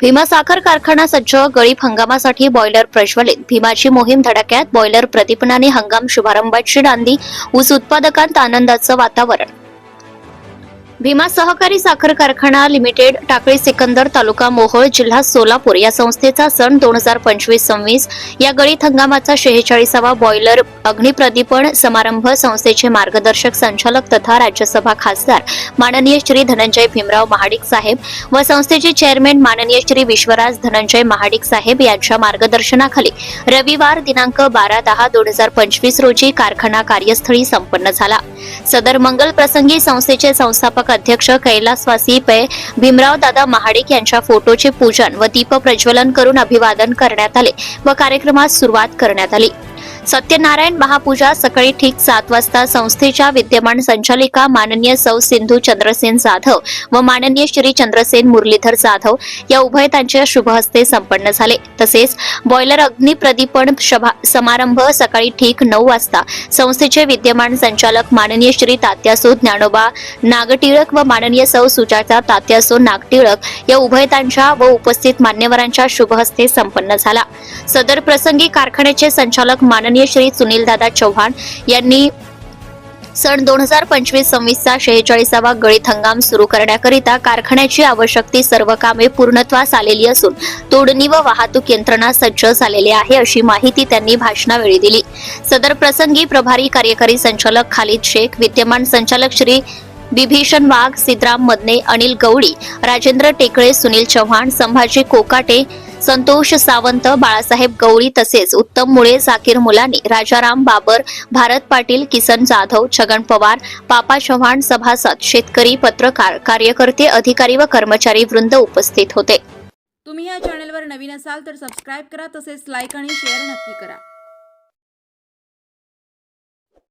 भीमा साखर कारखाना सज्ज गळीप हंगामासाठी बॉयलर प्रज्वलित. भीमाची मोहीम धडाक्यात बॉयलर प्रदीपनाने हंगाम शुभारंभाची नांदी ऊस उत्पादकांत आनंदाचं वातावरण. भीमा सहकारी साखर कारखाना लिमिटेड टाकळी सिकंदर तालुका मोहोळ जिल्हा सोलापूर या संस्थेचा सण दोन हजार पंचवीस सव्वीस या गळीत हंगामाचा शेहेचाळीसावा बॉयलर अग्निप्रदीपण समारंभ संस्थेचे मार्गदर्शक संचालक तथा राज्यसभा खासदार माननीय श्री धनंजय भीमराव महाडिक साहेब व संस्थेचे चेअरमॅन माननीय श्री विश्वराज धनंजय महाडिक साहेब यांच्या मार्गदर्शनाखाली रविवार दिनांक बारा दहा दोन हजार पंचवीस रोजी कारखाना कार्यस्थळी संपन्न झाला. सदर मंगल प्रसंगी संस्थेचे संस्थापक अध्यक्ष कैलासवासी पै भीमराव दादा महाडिक यांच्या फोटोचे पूजन व दीप प्रज्वलन करून अभिवादन करण्यात आले व कार्यक्रमास सुरुवात करण्यात आली. सत्यनारायण महापूजा सकाळी ठीक सात वाजता संस्थेच्या विद्यमान संचालिका माननीय सौ सिंधू चंद्रसेन जाधव व माननीय श्री चंद्रसेन मुरलीधर जाधव या उभयतांच्या शुभहस्ते संपन्न झाले. तसेच बॉयलर अग्निप्रदीपण समारंभ सकाळी ठीक नऊ वाजता संस्थेचे विद्यमान संचालक माननीय श्री तात्यासो ज्ञानोबा नागटिळक व माननीय सौ सुजाता तात्यासो नागटिळक या उभयतांच्या व उपस्थित मान्यवरांच्या शुभहस्ते संपन्न झाला. सदर प्रसंगी कारखान्याचे संचालक माननीय श्री सुनीलदादा चव्हाण यांनी सन दोन हजार पंचवीस सव्वीसचा शेहेचाळीसावा गळीत हंगाम सुरू करण्याकरिता कारखान्याची आवश्यक ती सर्व कामे पूर्णत्वास आलेली असून तोडणी व वाहतूक यंत्रणा सज्ज झालेली आहे अशी माहिती त्यांनी भाषणावेळी दिली. सदर प्रसंगी प्रभारी कार्यकारी संचालक खालिद शेख विद्यमान संचालक श्री बिभीषण वाघ सिद्धराम मदने अनिल गवळी राजेंद्र टेकळे सुनील चव्हाण संभाजी कोकाटे संतोष सावंत बाळासाहेब गवळी तसेच उत्तम मुळे झाकीर मुलानी राजाराम बाबर भारत पाटील किसन जाधव छगन पवार पापा चव्हाण सभासद शेतकरी पत्रकार कार्यकर्ते अधिकारी व कर्मचारी वृंद उपस्थित होते. तुम्ही या चॅनलवर नवीन असाल तर सबस्क्राईब करा तसेच लाईक आणि शेअर नक्की करा.